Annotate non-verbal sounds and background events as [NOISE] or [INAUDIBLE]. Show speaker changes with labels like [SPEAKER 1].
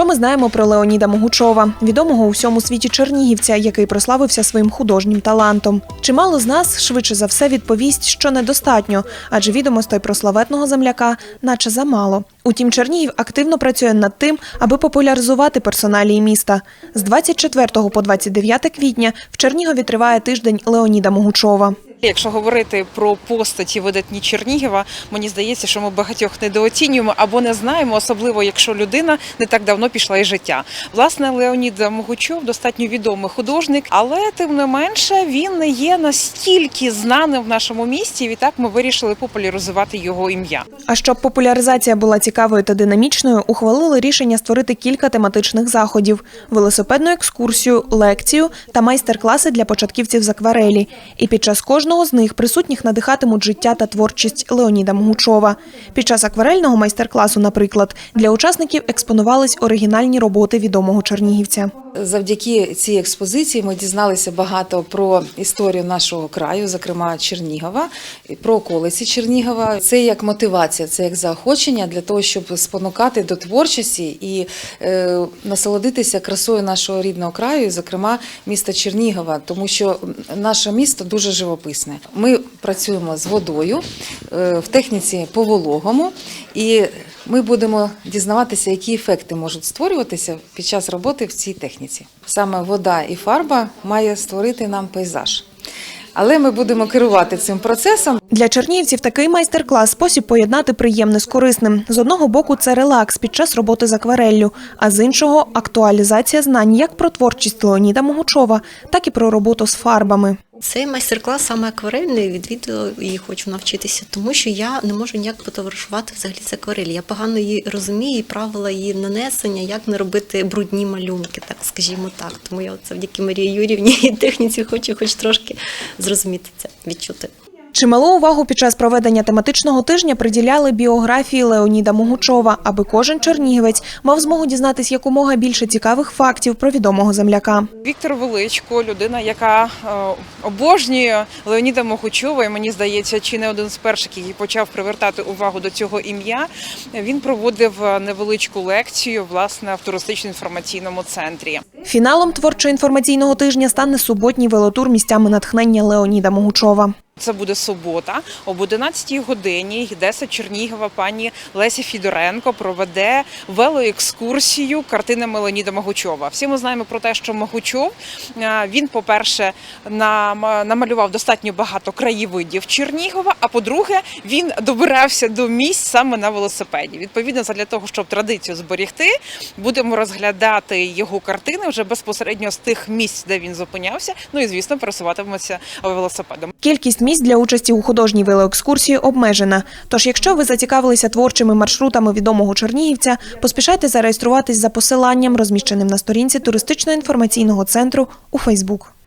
[SPEAKER 1] Що ми знаємо про Леоніда Могучова, відомого у всьому світі чернігівця, який прославився своїм художнім талантом? Чимало з нас швидше за все відповість, що недостатньо, адже відомостей про славетного земляка, наче замало. Утім, Чернігів активно працює над тим, аби популяризувати персоналії міста. З 24 по 29 квітня в Чернігові триває тиждень Леоніда Могучова.
[SPEAKER 2] Якщо говорити про постаті видатні Чернігова, мені здається, що ми багатьох недооцінюємо або не знаємо, особливо якщо людина не так давно пішла із життя. Власне, Леонід Могучов достатньо відомий художник, але тим не менше він не є настільки знаним в нашому місті. Відтак ми вирішили популяризувати його ім'я.
[SPEAKER 1] А щоб популяризація була цікавою та динамічною, ухвалили рішення створити кілька тематичних заходів: велосипедну екскурсію, лекцію та майстер-класи для початківців з акварелі. І під час кожного з них присутніх надихатимуть життя та творчість Леоніда Могучова. Під час акварельного майстер-класу, наприклад, для учасників експонувались оригінальні роботи відомого чернігівця.
[SPEAKER 3] Завдяки цій експозиції ми дізналися багато про історію нашого краю, зокрема Чернігова, про околиці Чернігова. Це як мотивація, це як заохочення для того, щоб спонукати до творчості і е, насолодитися красою нашого рідного краю, зокрема міста Чернігова, тому що наше місто дуже живописне. Ми працюємо з водою е, в техніці по вологому, і ми будемо дізнаватися, які ефекти можуть створюватися під час роботи в цій техніці. Саме вода і фарба має створити нам пейзаж. Але ми будемо керувати цим процесом.
[SPEAKER 1] Для чернігівців такий майстер-клас спосіб поєднати приємне з корисним. З одного боку, це релакс під час роботи з аквареллю, а з іншого актуалізація знань як про творчість Леоніда Могучова, так і про роботу з фарбами.
[SPEAKER 4] Цей майстер-клас саме акварельний відвідала і хочу навчитися, тому що я не можу ніяк потоваришувати взагалі з акварелі. Я погано її розумію, і правила її нанесення, як не робити брудні малюнки, так скажімо так. Тому я це завдяки Марії Юрівні [LAUGHS] і техніці хочу хоч трошки зрозуміти це, відчути.
[SPEAKER 1] Чималу увагу під час проведення тематичного тижня приділяли біографії Леоніда Могучова, аби кожен чернігівець мав змогу дізнатись якомога більше цікавих фактів про відомого земляка.
[SPEAKER 2] Віктор Величко, людина, яка е, обожнює Леоніда Могучова, і мені здається, чи не один з перших, який почав привертати увагу до цього ім'я. Він проводив невеличку лекцію власне в туристично-інформаційному центрі.
[SPEAKER 1] Фіналом творчо-інформаційного тижня стане суботній велотур місцями натхнення Леоніда Могучова.
[SPEAKER 2] Це буде субота. Об 11 годині Гідеса Чернігова пані Леся Фідоренко проведе велоекскурсію картинами Леоніда Могучова. Всі ми знаємо про те, що Могучов е, він, по-перше, нам- намалював достатньо багато краєвидів Чернігова. А по-друге, він добирався до місць саме на велосипеді. Відповідно, для того, щоб традицію зберігти, будемо розглядати його картини вже безпосередньо з тих місць, де він зупинявся. Ну і звісно, пересуватимемося велосипедом.
[SPEAKER 1] Кількість місць для участі у художній велоекскурсії обмежена. Тож, якщо ви зацікавилися творчими маршрутами відомого чернігівця, поспішайте зареєструватись за посиланням, розміщеним на сторінці туристично-інформаційного центру у Фейсбук.